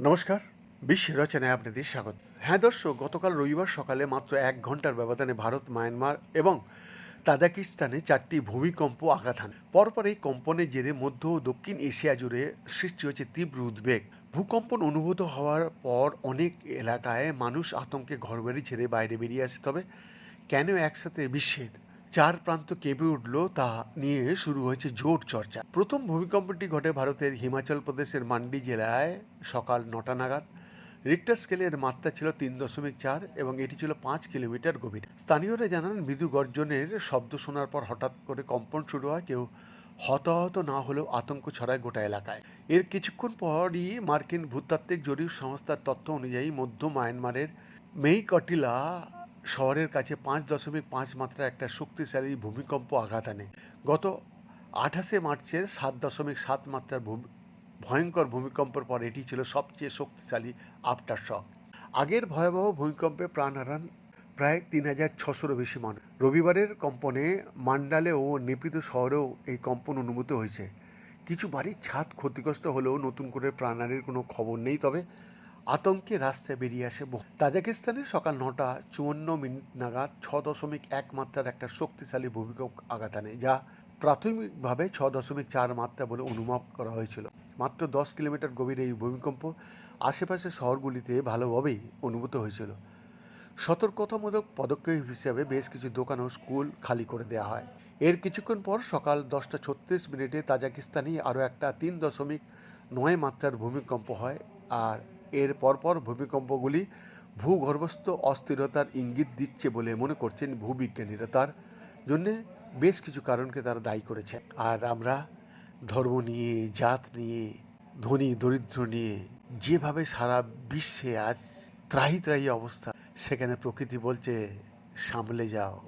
নমস্কার বিশ্ব রচনায় আপনাদের স্বাগত। হ্যাঁ দর্শক, গতকাল রবিবার সকালে মাত্র এক ঘণ্টার ব্যবধানে ভারত, মায়ানমার এবং তাজাকিস্তানে চারটি ভূমিকম্প আঘাত হান। পরপর এই কম্পনের জেরে মধ্য ও দক্ষিণ এশিয়া জুড়ে সৃষ্টি হয়েছে তীব্র উদ্বেগ। ভূকম্পন অনুভূত হওয়ার পর অনেক এলাকায় মানুষ আতঙ্কে ঘরবাড়ি ছেড়ে বাইরে বেরিয়ে আসে। তবে কেন একসাথে বিশ্বের চার প্রান্ত কেঁপে উঠল, তা নিয়ে শুরু হয়েছে জোর চর্চা। প্রথম ভূমিকম্পটি ঘটে ভারতের হিমাচল প্রদেশের মান্ডি জেলায় সকাল নটা নাগাদ। রিক্টার স্কেলের মাত্রা ছিল তিন দশমিক চার এবং এটি ছিল পাঁচ কিলোমিটার গভীর। স্থানীয়রা জানান, মৃদু গর্জনের শব্দ শোনার পর হঠাৎ করে কম্পন শুরু হয়, কেউ হতাহত না হলেও আতঙ্ক ছড়ায় গোটা এলাকায়। এর কিছুক্ষণ পরই মার্কিন ভূতাত্ত্বিক জরিপ সংস্থার তথ্য অনুযায়ী মধ্য মায়ানমারের মেইকটিলা শহরের কাছে পাঁচ দশমিক পাঁচ মাত্রা একটা শক্তিশালী ভূমিকম্প আঘাত আনে। গত আঠাশে মার্চের সাত দশমিক সাত মাত্রার ভয়ঙ্কর ভূমিকম্পের পর এটি ছিল সবচেয়ে শক্তিশালী আফটার শক। আগের ভয়াবহ ভূমিকম্পে প্রাণ হারান প্রায় তিন হাজার ছশোরও বেশি মানুষ। রবিবারের কম্পনে মান্ডালে ও নেপিত শহরেও এই কম্পন অনুভূত হয়েছে। কিছু বাড়ির ছাদ ক্ষতিগ্রস্ত হলেও নতুন করে প্রাণহানির কোনো খবর নেই, তবে আতঙ্কে রাস্তায় বেরিয়ে আসে বহু। তাজাকিস্তানে সকাল নটা চুয়ান্ন মিনিট নাগাদ ছ দশমিক এক মাত্রার একটা শক্তিশালী ভূমিকম্প আঘাত আনে, যা প্রাথমিকভাবে ছ দশমিক চার মাত্রা বলে অনুমান করা হয়েছিল। মাত্র দশ কিলোমিটার গভীর এই ভূমিকম্প আশেপাশের শহরগুলিতে ভালোভাবেই অনুভূত হয়েছিল। সতর্কতামূলক পদক্ষেপ হিসেবে বেশ কিছু দোকান ও স্কুল খালি করে দেওয়া হয়। এর কিছুক্ষণ পর সকাল দশটা ছত্রিশ মিনিটে তাজাকিস্তানে আরও একটা তিন দশমিক নয় মাত্রার ভূমিকম্প হয়, আর এর পরপর ভূমিকম্পগুলি ভূগর্ভস্থ অস্থিরতার ইঙ্গিত দিচ্ছে বলে মনে করছেন ভূবিজ্ঞানীরা। তার জন্যে বেশ কিছু কারণকে তারা দায়ী করেছে আর আমরা ধর্ম নিয়ে, জাত নিয়ে, ধনী, দরিদ্র নিয়ে যেভাবে সারা বিশ্বে আজ ত্রাহি ত্রাহি অবস্থা, সেখানে প্রকৃতি বলছে, সামলে যাও,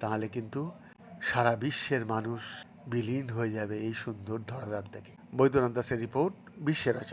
তাহলে কিন্তু সারা বিশ্বের মানুষ বিলীন হয়ে যাবে এই সুন্দর ধরাধাম থেকে। বৈদ্যনাথ দাসের রিপোর্ট বিশ্বের রচনা